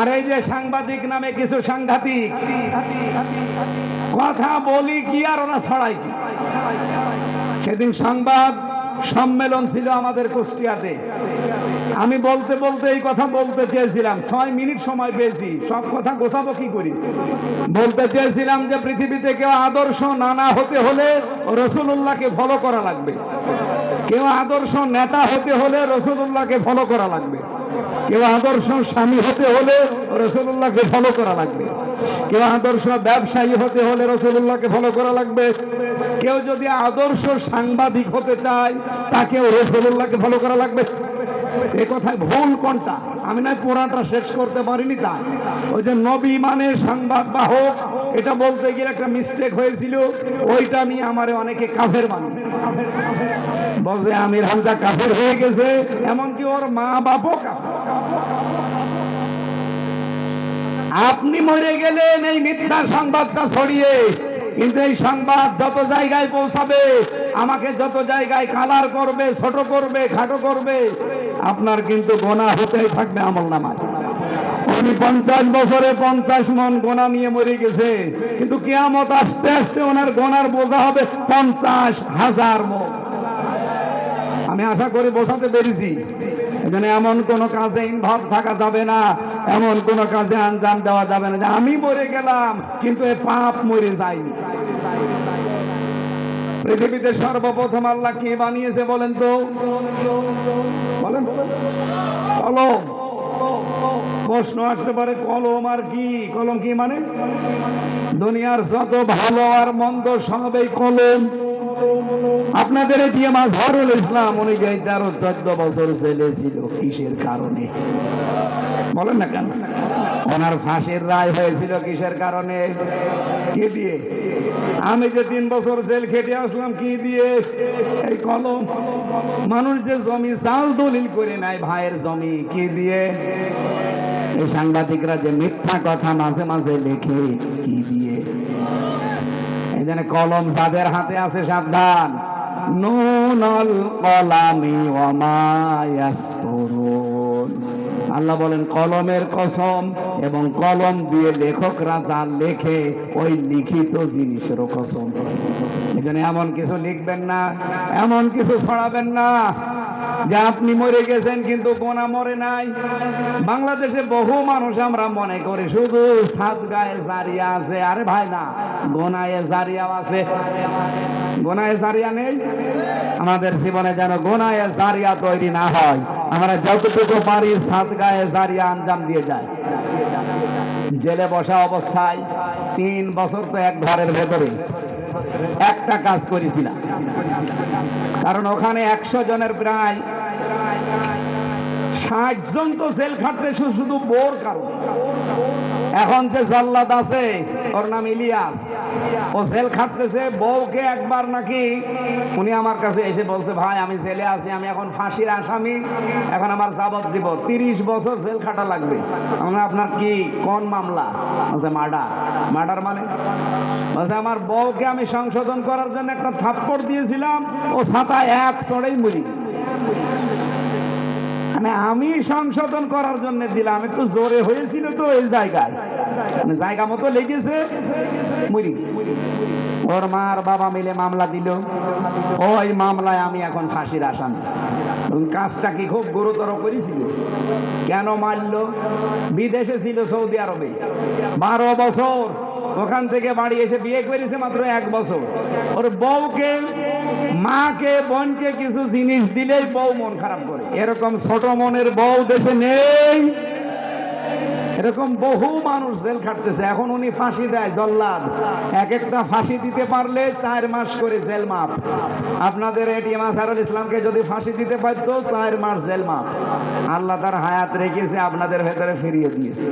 আর এই যে সাংবাদিক নামে কিছু সাংঘাতিক, কথা বলি কি আর ওরা ছড়াই? সেদিন সংবাদ সম্মেলন ছিল আমাদের কুষ্টিয়াতে। আমি বলতে বলতে এই কথা বলতে চেয়েছিলাম, ছয় মিনিট সময় পেয়েছি, সব কথা গোছাবো কি করি? বলতে চেয়েছিলাম যে পৃথিবীতে কেউ আদর্শ নানা হতে হলে রসুল্লাহকে ফলো করা লাগবে। কেউ আদর্শ নেতা হতে হলে রসুল্লাহকে ফলো করা লাগবে। কেউ আদর্শ স্বামী হতে হলে রসুল্লাহকে ফলো করা লাগবে। কেউ আদর্শ ব্যবসায়ী হতে হলে রসুল্লাহকে ফলো করা লাগবে। কেউ যদি আদর্শ সাংবাদিক হতে চায়, তাকেও রসুল্লাহকে ফলো করা লাগবে। এ কথায় ভুল কোনটা? আমি না পুরাটা শেষ করতে পারিনি তা ওই যে নবী মানে সংবাদ বাহক, এটা বলতে গিয়ে একটা মিস্টেক হয়েছিল। ওইটা নিয়ে আমারে অনেকে কাফের মানে। বলছে, আমির হামজা কাফের হয়ে গেছে, এমনকি ওর মা বাপও আপনি মরে গেলেন এই মিথ্যা সংবাদটা ছড়িয়ে, কিন্তু এই সংবাদ যত জায়গায় পৌঁছাবে আমাকে যত জায়গায় কালার করবে, ছোট করবে, খাটো করবে, আপনার কিন্তু গোনা হতেই থাকবে আমল নামায় উনি পঞ্চাশ বছরে পঞ্চাশ মন গোনা নিয়ে মরে গেছে, কিন্তু কেয়ামত আসতে আসতে ওনার গোনার বোঝা হবে পঞ্চাশ হাজার মন। আমি আশা করি বোঝাতে পেরেছি। এখানে এমন কোন কাজে ইনভলভ থাকা যাবে না, এমন কোন কাজে আঞ্জাম দেওয়া যাবে না যে আমি মরে গেলাম, কিন্তু এ পাপ মরে যায়নি। পৃথিবীতে সর্বপ্রথম আল্লাহ কে বানিয়েছে বলেন তো? কলম। প্রশ্ন আসতে পারে, কলম আর কি? কলম কি মানে? দুনিয়ার যত ভালো আর মন্দ সবই কলম। আপনাদের এটিএম আজহারুল ইসলাম, উনি যে তেরো, চোদ্দ বছর ছেলে ছিল, কিসের কারণে? বলেন না কেন? ওনার ফাঁসির রায় হয়েছিল কিসের কারণে? কি দিয়ে? আমি যে তিন বছর জেল খেটে আসলাম, কি দিয়ে? এই কলম। মানুষ যে জমি চাল দলিল করে নাই ভাইয়ের জমি, কি দিয়ে? এই সাংবাদিকরা যে মিথ্যা কথা মাঝে মাঝে লেখে, কি দিয়ে? এই জন্য কলম যাদের হাতে আছে সাবধান। নুনল কলামি ওমায়াসফুরুন আল্লাহ বলেন, কলমের কসম এবং কলম দিয়ে লেখকরা যা লেখে ওই লিখিত জিনিসেরও কসম। জন্য এমন কিছু লিখবেন না, এমন কিছু ছড়াবেন না যে আপনি মরে গেছেন কিন্তু গোনা মরে নাই। বাংলাদেশে বহু মানুষ আমরা মনে করি, শুধু সাত গায়ে জারিয়া আছে। আরে ভাই না, গোনায় জারিয়া আছে। গোনায় জারিয়া নেই? আমাদের জীবনে যেন গোনায় জারিয়া তৈরি না হয়। আমরা যতটুকু পারি সাত গায়ে জারিয়া আঞ্জাম দিয়ে যায়। জেলে বসা অবস্থায় তিন বছর তো এক ঘরের ভেতরে। একটা কাজ করেছিলাম কারণ ওখানে একশো জনের প্রায় ষাট জন তো জেল খাটতে শুধু বোর কারণ। এখন যে জল্লাদ আছে, ওর নাম ইলিয়াস। ও জেল খাটতেছে, বউকে একবার নাকি উনি আমার কাছে এসে বলছে, ভাই, আমি জেলে আছি, আমি এখন ফাঁসির আসামি, এখন আমার যাবজ্জীবন তিরিশ বছর জেল খাটা লাগবে। আমরা আপনার কি, কোন মামলা? বলছে, মার্ডার। মার্ডার মানে? বলছে, আমার বউকে আমি সংশোধন করার জন্য একটা থাপ্পড় দিয়েছিলাম, ও ছাতা এক চড়েই মরি। মানে আমি সংশোধন করার জন্য দিলাম। একটু জোরে হয়েছিল তো এই জায়গায়। মানে জায়গা মতো লেগেছে। ওর মার বাবা মিলে মামলা দিল। ওই মামলায় আমি এখন ফাঁসির আসামি। কাজটা কি খুব গুরুতর করেছিল? কেন মারলো? বিদেশে ছিল সৌদি আরবে। বারো বছর ওখান থেকে বাড়ি এসে বিয়ে করেছে মাত্র এক বছর। ওর বউকে, মাকে, বোনকে কিছু জিনিস দিলেই বউ মন খারাপ করে। এরকম ছোট মনের বউ দেশে নেই। এরকম বহু মানুষ জেল খাটতেছে। এখন উনি ফাঁসি দেয়, জল্লাদ। এক একটা ফাঁসি দিতে পারলে চার মাস করে জেল মাপ আপনাদের এটিএম আসারুল ইসলামকে যদি ফাঁসি দিতে পারতো, চার মাস জেল মাপ আল্লাহ তার হায়াত রেখেছে, আপনাদের ভেতরে ফিরিয়ে দিয়েছে।